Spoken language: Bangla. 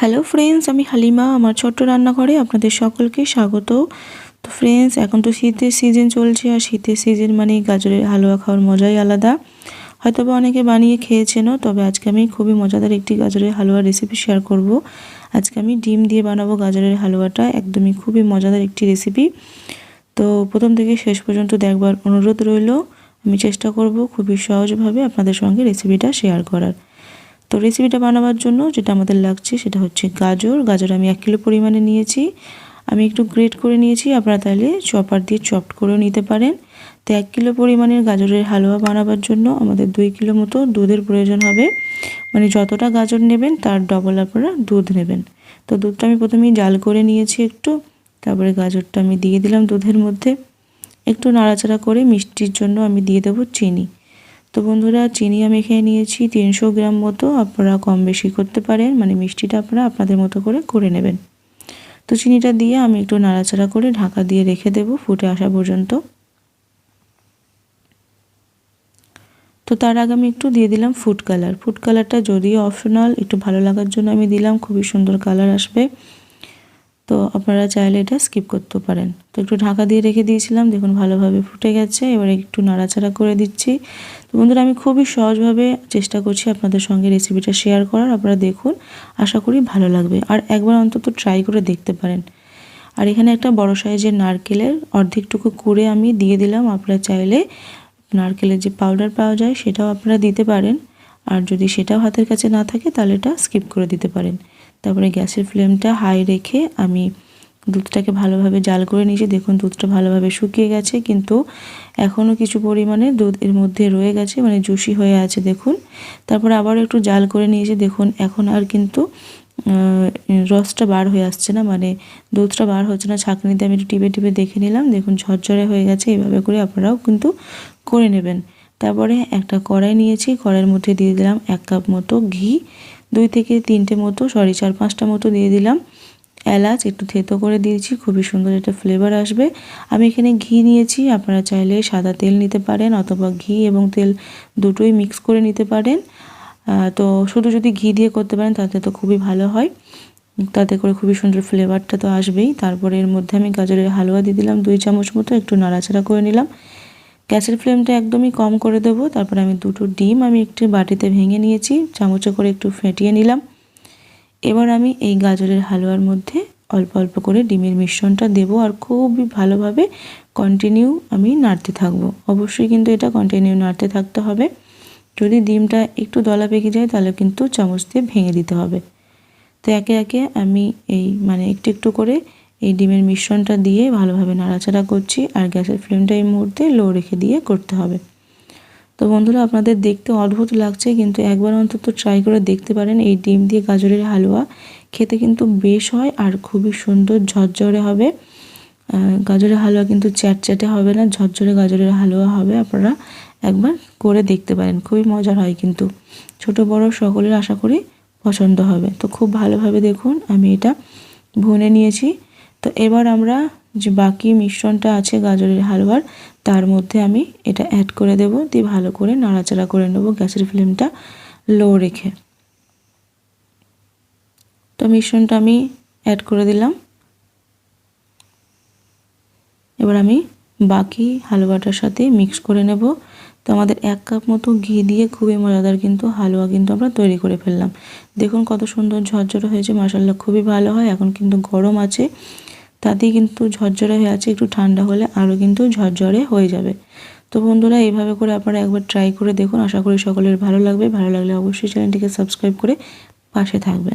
হ্যালো ফ্রেন্ডস আমি হালিমা, আমার ছোট্ট রান্নাঘরে আপনাদের সকলকে স্বাগত। তো ফ্রেন্ডস এখন তো শীতের সিজন চলছে, আর শীতের সিজন মানে গাজরের হালুয়া খাওয়ার মজাই আলাদা। হয়তো বা অনেকে বানিয়ে খেয়েছেনও, তবে আজকে আমি খুবই মজাদার একটি গাজরের হালুয়ার রেসিপি শেয়ার করব। আজকে আমি ডিম দিয়ে বানাবো গাজরের হালুয়াটা, একদমই খুবই মজাদার একটি রেসিপি তো প্রথম থেকে শেষ পর্যন্ত দেখবার অনুরোধ রইল, আমি চেষ্টা করব খুবই সহজভাবে আপনাদের সঙ্গে রেসিপিটা শেয়ার করার। তো রেসিপিটা বানাবার জন্য যেটা আমাদের লাগছে সেটা হচ্ছে গাজর। গাজর আমি এক কিলো পরিমাণে নিয়েছি। আমি একটু গ্রেট করে নিয়েছি। আপনারা তাহলে চপার দিয়ে চপড করেও নিতে পারেন। তো এক কিলো পরিমাণের গাজরের হালুয়া বানাবার জন্য আমাদের দুই কিলো মতো দুধের প্রয়োজন হবে। মানে যতটা গাজর নেবেন তার ডবল আপনারা দুধ নেবেন। তো দুধটা আমি প্রথমেই জাল করে নিয়েছি একটু। তারপরে গাজরটা আমি দিয়ে দিলাম দুধের মধ্যে। একটু নাড়াচাড়া করে মিষ্টির জন্য আমি দিয়ে দেবো চিনি। তো বন্ধুরা, চিনি আমি এখানে নিয়েছি, তিনশো গ্রাম মতো। আপনারা কম বেশি করতে পারেন মানে মিষ্টিটা আপনারা আপনাদের মতো করে করে নেবেন। তো চিনিটা দিয়ে আমি একটু নাড়াচাড়া করে ঢাকা দিয়ে রেখে দেব ফুটে আসা পর্যন্ত। তো তার আগে আমি একটু দিয়ে দিলাম ফুড কালার। ফুড কালারটা যদিও অপশনাল, একটু ভালো লাগার জন্য আমি দিলাম, খুবই সুন্দর কালার আসবে। তো আপনারা চাইলে এটা স্কিপ করতে পারেন। তো একটু ঢাকা দিয়ে রেখে দিয়েছিলাম, দেখুন ভালোভাবে ফুটে গেছে, এবার একটু নাড়াচাড়া করে দিচ্ছি। তো বন্ধুরা, আমি খুবই সহজভাবে চেষ্টা করছি আপনাদের সঙ্গে রেসিপিটা শেয়ার করার, আপনারা দেখুন, আশা করি ভালো লাগবে। আর একবার অন্তত ট্রাই করে দেখতে পারেন। আর এখানে একটা বড় সাইজের নারকেলের অর্ধেকটুকু কুড়ে আমি দিয়ে দিলাম, আপনারা চাইলে নারকেলের যে পাউডার পাওয়া যায় সেটাও আপনারা দিতে পারেন। আর যদি সেটাও হাতের কাছে না থাকে, তাহলে এটা স্কিপ করে দিতে পারেন। তারপরে গ্যাসের ফ্লেমটা হাই রেখে আমি দুধটাকে ভালোভাবে জাল করে নিয়েছি। দেখুন, দুধটা ভালোভাবে শুকিয়ে গেছে, কিন্তু এখনও কিছু পরিমাণে দুধ এর মধ্যে রয়ে গেছে মানে জুসি হয়ে আছে, দেখুন। তারপরে আবার একটু জাল করে নিয়েছি, দেখুন, এখন আর কিন্তু রসটা বার হয়ে আসছে না মানে দুধটা বার হচ্ছে না। ছাঁকনিতে আমি একটু টিপে টিপে দেখে নিলাম, দেখুন, ঝরঝরে হয়ে গেছে এইভাবে করে আপনারাও কিন্তু করে নেবেন। তারপরে একটা কড়াই নিয়েছি, কড়াইয়ের মধ্যে দিয়ে দিলাম এক কাপ মতো ঘি দুই থেকে তিনটে মতো সরি চার পাঁচটা মতো দিয়ে দিলাম। এলাচ একটু থেতো করে দিয়েছি, খুবই সুন্দর একটা ফ্লেভার আসবে। আমি এখানে ঘি নিয়েছি, আপনারা চাইলে সাদা তেল নিতে পারেন অথবা ঘি এবং তেল দুটোই মিক্স করে নিতে পারেন। তো শুধু যদি ঘি দিয়ে করতে পারেন, তাতে তো খুবই ভালো হয়। তাতে করে খুবই সুন্দর ফ্লেভারটা তো আসবেই। তারপরে এর মধ্যে আমি গাজরের হালুয়া দিয়ে দিলাম, দুই চামচ মতো, একটু নাড়াচাড়া করে নিলাম। গ্যাসের ফ্লেমটা একদমই কম করে দেবো। তারপর আমি দুটো ডিম আমি একটু বাটিতে ভেঙে নিয়েছি, চামচে করে একটু ফেটিয়ে নিলাম। এবার আমি এই গাজরের হালুয়ার মধ্যে অল্প অল্প করে ডিমের মিশ্রণটা দেব আর খুবই ভালোভাবে কন্টিনিউ আমি নাড়তে থাকব। অবশ্যই কিন্তু এটা কন্টিনিউ নাড়তে থাকতে হবে। যদি ডিমটা একটু দলা পেকে যায় তাহলে কিন্তু চামচ দিয়ে ভেঙে দিতে হবে। তো একে একে আমি এই মানে একটু একটু করে এই ডিমের মিশ্রণটা দিয়ে ভালোভাবে নাড়াচাড়া করছি আর গ্যাসের ফ্লেমটা এই মুহূর্তে লো রেখে দিয়ে করতে হবে। তো বন্ধুরা, আপনাদের দেখতে অদ্ভুত লাগছে, কিন্তু একবার অন্তত ট্রাই করে দেখতে পারেন। এই ডিম দিয়ে গাজরের হালুয়া খেতে কিন্তু বেশ হয় আর খুবই সুন্দর ঝরঝরে হবে। গাজরের হালুয়া কিন্তু চ্যাটচ্যাটে হবে না, ঝরঝরে গাজরের হালুয়া হবে। আপনারা একবার করে দেখতে পারেন, খুবই মজার হয় কিন্তু। ছোট, বড় সকলের আশা করি পছন্দ হবে। তো খুব ভালোভাবে দেখুন, আমি এটা ভুনে নিয়েছি। তো এবার আমরা যে বাকি মিশ্রণটা আছে গাজরের হালুয়ার, তার মধ্যে আমি এটা অ্যাড করে দেব। দিয়ে ভালো করে নাড়াচাড়া করে নেব গ্যাসের ফ্লেমটা লো রেখে। তো মিশ্রণটা আমি অ্যাড করে দিলাম। এবার আমি বাকি হালুয়াটার সাথে মিক্স করে নেব। তো আমাদের এক কাপ মতো ঘি দিয়ে খুবই মজাদার কিন্তু হালুয়া কিন্তু আমরা তৈরি করে ফেললাম। দেখুন কত সুন্দর ঝরঝরে হয়েছে মাসাল্লাহ খুবই ভালো হয়, এখন কিন্তু গরম আছে। তাতেই কিন্তু ঝরঝরে হয়ে আছে, একটু ঠান্ডা হলে আরও কিন্তু ঝরঝরে হয়ে যাবে। তো বন্ধুরা, এইভাবে করে আপনারা একবার ট্রাই করে দেখুন, আশা করি সকলের ভালো লাগবে। ভালো লাগলে অবশ্যই চ্যানেলটিকে সাবস্ক্রাইব করে পাশে থাকবেন।